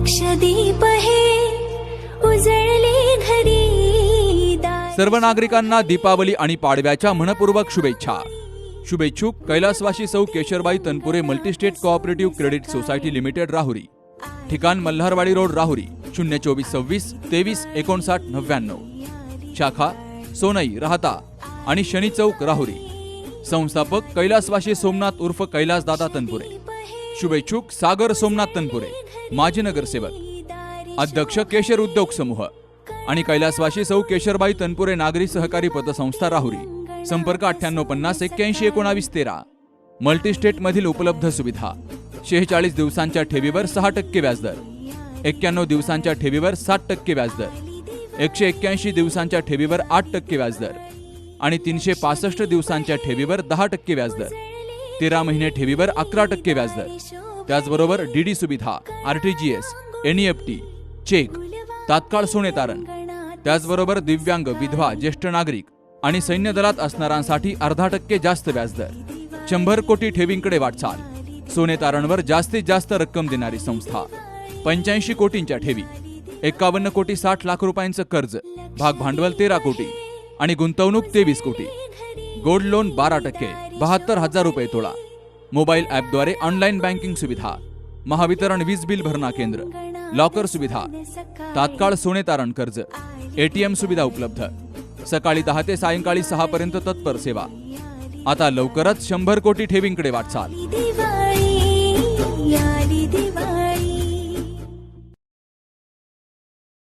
लक्षदीप हे उजळले घरी सर्व नागरिकांना दीपावली आणि पाडव्याच्या मनपूर्वक शुभेच्छा. शुभेच्छुक कैलासवाशी सौ Kesharbai Tanpure multistate cooperative credit society limited Rahuri. ठिकाण मल्हारवाडी रोड राहुरी. शून्य चोवीस सव्वीस तेवीस एकोणसाठ नव्याण्णव. शाखा सोनई राहता आणि शनी चौक राहुरी. संस्थापक कैलासवाशी सोमनाथ उर्फ कैलासदादा तनपुरे. शुभेच्छुक सागर सोमनाथ तनपुरे माजी नगरसेवक अध्यक्ष केशर उद्योग समूह आणि कैलासवाशी सौ केशरबाई तनपुरे नागरी सहकारी पतसंस्था राहुरी संपर्क अठ्ठ्याण्णव पन्नास एक्क्याऐंशी एकोणावीस तेरा. मल्टीस्टेट मधील उपलब्ध सुविधा शेहेचाळीस दिवसांच्या ठेवीवर सहा टक्के व्याजदर एक्क्याण्णव दिवसांच्या ठेवीवर सात टक्के व्याजदर एकशे एक्क्याऐंशी दिवसांच्या ठेवीवर आठ टक्के व्याजदर आणि तीनशे पासष्ट दिवसांच्या ठेवीवर दहा टक्के व्याजदर. तेरा महिने ठेवीवर अकरा टक्के व्याजदर. त्याचबरोबर डीडी सुविधा आरटीजीएस एनईएफटी चेक तात्काळ सोने तारण. त्याचबरोबर दिव्यांग विधवा ज्येष्ठ नागरिक आणि सैन्य दलात असणाऱ्यांसाठी अर्धा टक्के जास्त व्याजदर. शंभर कोटी ठेवींकडे वाटचाल. सोने तारणवर जास्तीत जास्त रक्कम देणारी संस्था. पंच्याऐंशी कोटींच्या ठेवी. एकावन्न कोटी साठ लाख रुपयांचं कर्ज. भाग भांडवल तेरा कोटी आणि गुंतवणूक तेवीस कोटी. गोल्ड लोन बारा टक्के. बहात्तर हजार रुपये तोळा मोबाईल ॲपद्वारे ऑनलाईन बँकिंग सुविधा. महावितरण वीज बिल भरणा केंद्र. लॉकर सुविधा. तात्काळ सोने तारण कर्ज एटीएम सुविधा उपलब्ध. सकाळी दहा ते सायंकाळी सहा पर्यंत तत्पर सेवा. आता लवकरच शंभर कोटी ठेवींकडे वाटचाल.